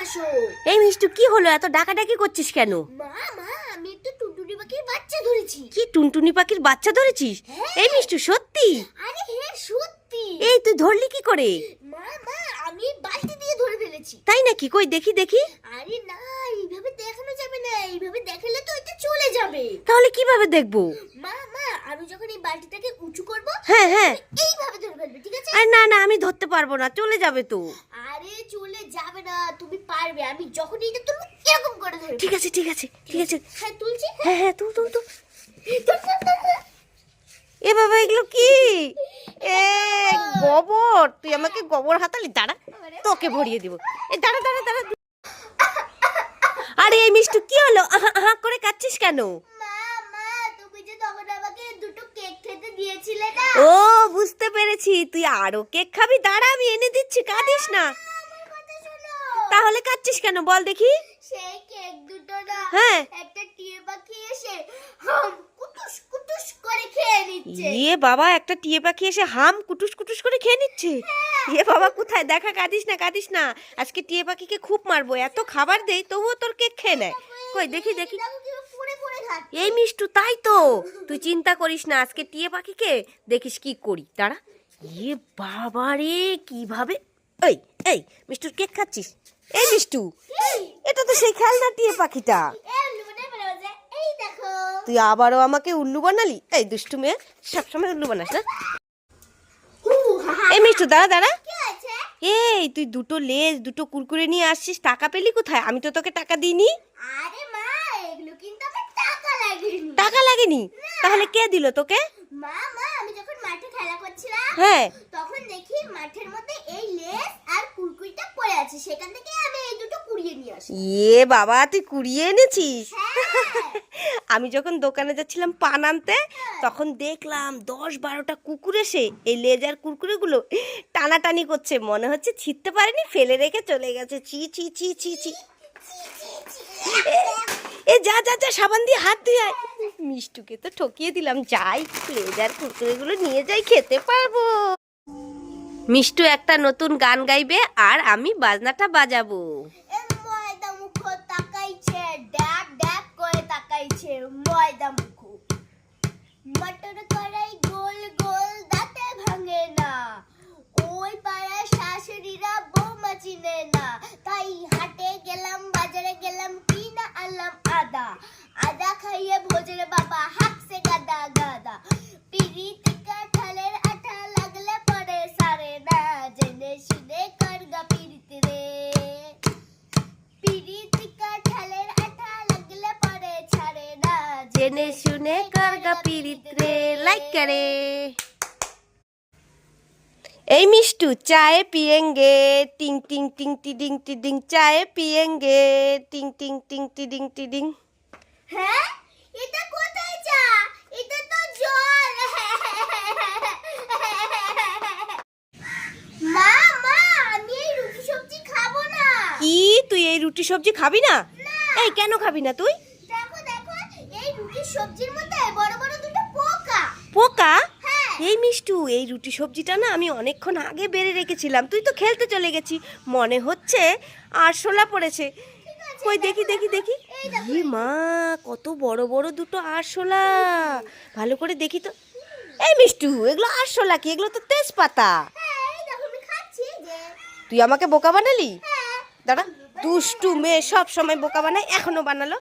আসো। এই মিষ্টু কি হলো? এত ডাকাডাকি করছিস কেন? মা মা আমি একটু টুনটুনি পাখির বাচ্চা ধরেছি। কি টুনটুনি পাখির বাচ্চা ধরেছিস? এই মিষ্টু সত্যি? আরে হ্যাঁ সত্যি। এই তুই ধরলি কি করে? মা মা আমি বালতি দিয়ে ধরে ফেলেছি। তাই নাকি? কই দেখি দেখি। আরে না এইভাবে দেখানো যাবে না। এইভাবে দেখালে তো এটা চলে যাবে। তাহলে কীভাবে দেখব? মা মা আমি যখন এই বালতিটাকে উঁচু করব হ্যাঁ হ্যাঁ। এইভাবে ধরে ফেলবে ঠিক আছে? আরে না না আমি ধরতে পারব না চলে যাবে তো। আরে চলে যাবে না তুমি পারবে। আমি যখন এইটা তুলবো এরকম করে ধরবে। ঠিক আছে ঠিক আছে ঠিক আছে। হ্যাঁ তুলছি? হ্যাঁ হ্যাঁ ধর, ধর, ধর। এ বাবা এগুলো কি? এ গোবর। তুই আমাকে গোবর হাতালি দাঁড়া তোকে ভরিয়ে দিব। এ দাঁড়া দাঁড়া দাঁড়া। আরে এই মিষ্টু কি হলো? আহা আহা করে কাচ্ছিস কেন? তুমি ও বুঝতে পেরেছি। তুই আরও কেক খাবি দাঁড়া আমি এনে দিচ্ছি কাঁদিস না। তাহলে কাচ্ছিস কেন? বল দেখি। সেই কেক দুটো না হ্যাঁ। একটা টিয়ে পাখি এসে হাম কুটুস কুটুস করে খেয়ে নিচ্ছে। ইয়ে বাবা একটা টিয়ে পাখি এসে হাম কুটুস কুটুস করে খেয়ে নিচ্ছে। ইয়ে বাবা কোথায়? দেখা কাঁদিস না কাঁদিস না। আজকে টিয়ে পাখিকে খুব মারবো এত খাবার দেই তবুও তোর কেক খেয়ে নেয়। কই দেখি দেখি। এই মিষ্টু তাই তো। তুই চিন্তা করিস না আজকে টিয়ে পাখিকে দেখিস কি করি। তারা ইয়ে বাবা রে কীভাবে এই এই মিষ্টুর কেক খাচ্ছিস? এই মিষ্টু, এটা তো সেই খেলনা টিয়ে পাখিটা। তুই আবারও আমাকে উল্লু বানালি? এই দুষ্টু মেয়ে, সবসময় উল্লু বানাস না? এই মিষ্টু, দাঁড়া দাঁড়া। এই, তুই দুটো লেজ, দুটো কুরকুরে নিয়ে আসছিস, টাকা পেলি কোথায়? আমি তো তোকে টাকা দিইনি। টাকা লাগেনি? তাহলে কে দিল তোকে? মা মাঠে খেলা করছিলাম হ্যাঁ তখন দেখি মাঠের মধ্যে এই লেস আর কুরকুরিটা পড়ে আছে সেখান থেকে আমি এই দুটো কুড়িয়ে নিয়ে আসি ইয়ে বাবা তুই কুড়িয়ে এনেছিস হ্যাঁ আমি যখন দোকানে যাচ্ছিলাম পান আনতে তখন দেখলাম দশ বারোটা কুকুর এসে এই লেজার কুরকুরেগুলো টানাটানি করছে মনে হচ্ছে ছিটতে পারেনি ফেলে রেখে চলে গেছে ছি ছি ছি ছি ছি এ- যা যা যা, সাবান দিয়ে হাত ধুয়ে আয়। মিষ্টুকে তো ঠকিয়ে দিলাম, যাই লেজার কুরকুরেগুলো নিয়ে যাই, খেতে পারব। মিষ্টু একটা নতুন গান গাইবে আর আমি বাজনাটা বাজাবো। कलम आधा आधा खाइए भोजन बाबा हक से गदा गदा पीरीत का ठलेर अठा लगले पड़े सारे ना जने कर करगा पीरीत रे पीरीत का ठलेर अठा लगले पड़े छारे ना जने कर करगा पीरीत रे लाइक करे এই মিষ্টু চায়ে পিয়েঙ্গে টিং টিং টিং টিডিং টিডিং চায়ে পিয়েঙ্গে টিং টিং টিং টিডিং টিডিং। হ্যাঁ? এটা কোথায় চা এটা তো জল। মা মা আমি এই রুটি সবজি খাব না। কি? তুই এই রুটি সবজি খাবি না। এই কেন খাবি না তুই? দেখো দেখো এই রুটি সবজির মধ্যে বড় বড় দুটো পোকা। পোকা? এই মিষ্টু, এই রুটি সবজিটা না আমি অনেকক্ষণ আগে বেড়ে রেখেছিলাম। তুই তো খেলতে চলে গেছি। মনে হচ্ছে আরশোলা পড়েছে। কই, দেখি দেখি দেখি। ই মা, কত বড় বড় দুটো আরশোলা। ভালো করে দেখি তো। এই মিষ্টু, এগুলো আরশোলা কি? এগুলো তো তেজপাতা। তুই আমাকে বোকা বানালি? দাঁড়া। দুষ্টু মেয়ে সব সময় বোকা বানায়, এখনও বানালো।